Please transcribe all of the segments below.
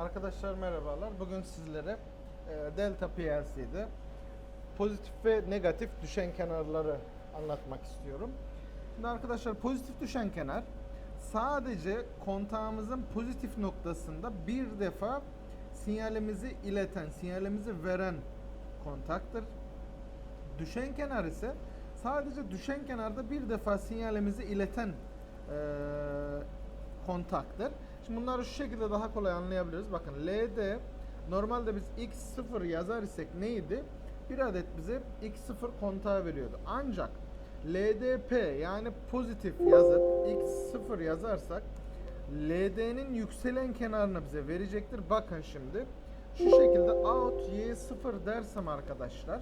Arkadaşlar merhabalar. Bugün sizlere e, Delta PLC'de pozitif ve negatif düşen kenarları anlatmak istiyorum. Şimdi arkadaşlar pozitif düşen kenar sadece kontağımızın pozitif noktasında bir defa sinyalimizi ileten, sinyalimizi veren kontaktır. Düşen kenar ise sadece düşen kenarda bir defa sinyalimizi ileten eee, kontaktır. Şimdi bunları şu şekilde daha kolay anlayabiliriz. Bakın LD normalde biz X0 yazar isek neydi? Bir adet bize X0 kontağı veriyordu. Ancak LDP yani pozitif yazıp X0 yazarsak LD'nin yükselen kenarını bize verecektir. Bakın şimdi şu şekilde out Y0 dersem arkadaşlar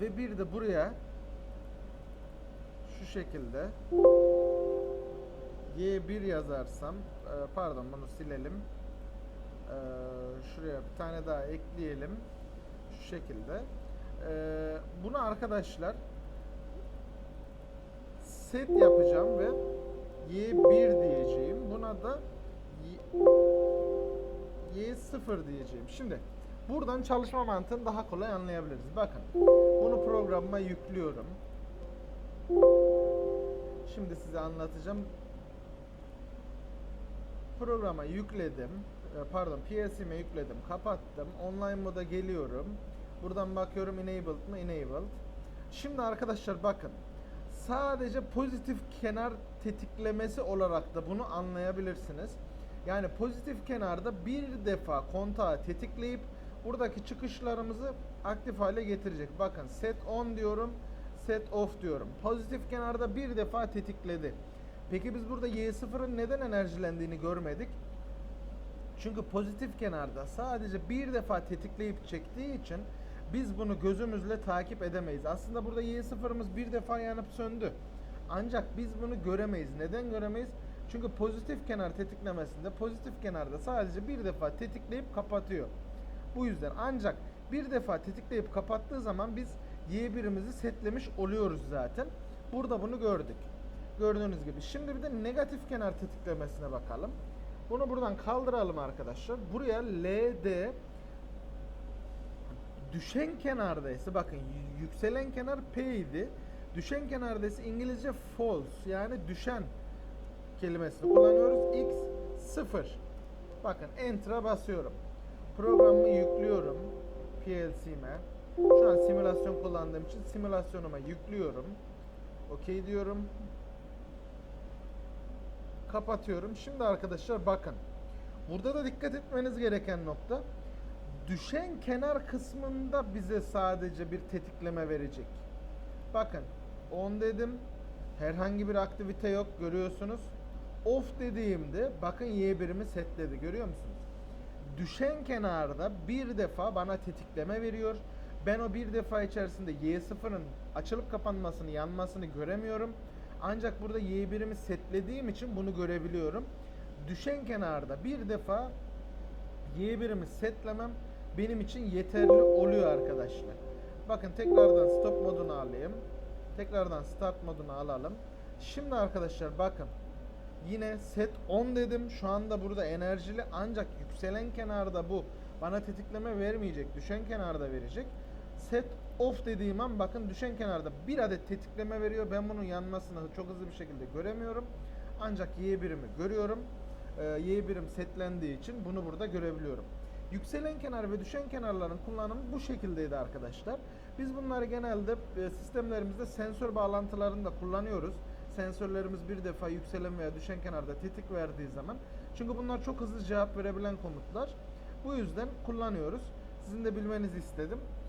ve bir de buraya şu şekilde Y1 yazarsam e, pardon bunu silelim. E, şuraya bir tane daha ekleyelim. Şu şekilde. E, bunu arkadaşlar set yapacağım ve Y1 diyeceğim. Buna da Y- Y0 diyeceğim. Şimdi buradan çalışma mantığını daha kolay anlayabiliriz. Bakın bunu programıma yüklüyorum. Şimdi size anlatacağım. Programa yükledim. E, Pardon, PLC'me yükledim. Kapattım. Online moda geliyorum. Buradan bakıyorum enabled mı? Enabled. Şimdi arkadaşlar bakın. Sadece pozitif kenar tetiklemesi olarak da bunu anlayabilirsiniz. Yani pozitif kenarda bir defa kontağı tetikleyip buradaki çıkışlarımızı aktif hale getirecek. Bakın set on diyorum set off diyorum. Pozitif kenarda bir defa tetikledi. Peki biz burada Y0'ın neden enerjilendiğini görmedik. Çünkü pozitif kenarda sadece bir defa tetikleyip çektiği için biz bunu gözümüzle takip edemeyiz. Aslında burada Y0'ımız bir defa yanıp söndü. Ancak biz bunu göremeyiz. Neden göremeyiz? Çünkü pozitif kenar tetiklemesinde pozitif kenarda sadece bir defa tetikleyip kapatıyor. Bu yüzden ancak bir defa tetikleyip kapattığı zaman biz Y1'imizi setlemiş oluyoruz zaten. Burada bunu gördük. Gördüğünüz gibi. Şimdi bir de negatif kenar tetiklemesine bakalım. Bunu buradan kaldıralım arkadaşlar. Buraya LD düşen kenardaysa bakın y- yükselen kenar P idi. Düşen kenardaysa İngilizce false yani düşen kelimesini kullanıyoruz. X 0. Bakın enter'a basıyorum. Programımı yüklüyorum PLC'me. Şu an simülasyon kullandığım için simülasyonuma yüklüyorum. Okey diyorum. Kapatıyorum. Şimdi arkadaşlar bakın. Burada da dikkat etmeniz gereken nokta düşen kenar kısmında bize sadece bir tetikleme verecek. Bakın 10 dedim. Herhangi bir aktivite yok görüyorsunuz. Off dediğimde bakın Y1'imi setledi görüyor musunuz? Düşen kenarda bir defa bana tetikleme veriyor. Ben o bir defa içerisinde Y0'ın açılıp kapanmasını, yanmasını göremiyorum. Ancak burada Y1'imi setlediğim için bunu görebiliyorum. Düşen kenarda bir defa Y1'imi setlemem benim için yeterli oluyor arkadaşlar. Bakın tekrardan stop modunu alayım. Tekrardan start modunu alalım. Şimdi arkadaşlar bakın. Yine set 10 dedim. Şu anda burada enerjili ancak yükselen kenarda bu bana tetikleme vermeyecek. Düşen kenarda verecek. Set off dediğim an bakın düşen kenarda bir adet tetikleme veriyor. Ben bunun yanmasını çok hızlı bir şekilde göremiyorum. Ancak Y1'imi görüyorum. Ee, Y1'im setlendiği için bunu burada görebiliyorum. Yükselen kenar ve düşen kenarların kullanımı bu şekildeydi arkadaşlar. Biz bunları genelde e, sistemlerimizde sensör bağlantılarında kullanıyoruz. Sensörlerimiz bir defa yükselen veya düşen kenarda tetik verdiği zaman. Çünkü bunlar çok hızlı cevap verebilen komutlar. Bu yüzden kullanıyoruz. Sizin de bilmenizi istedim.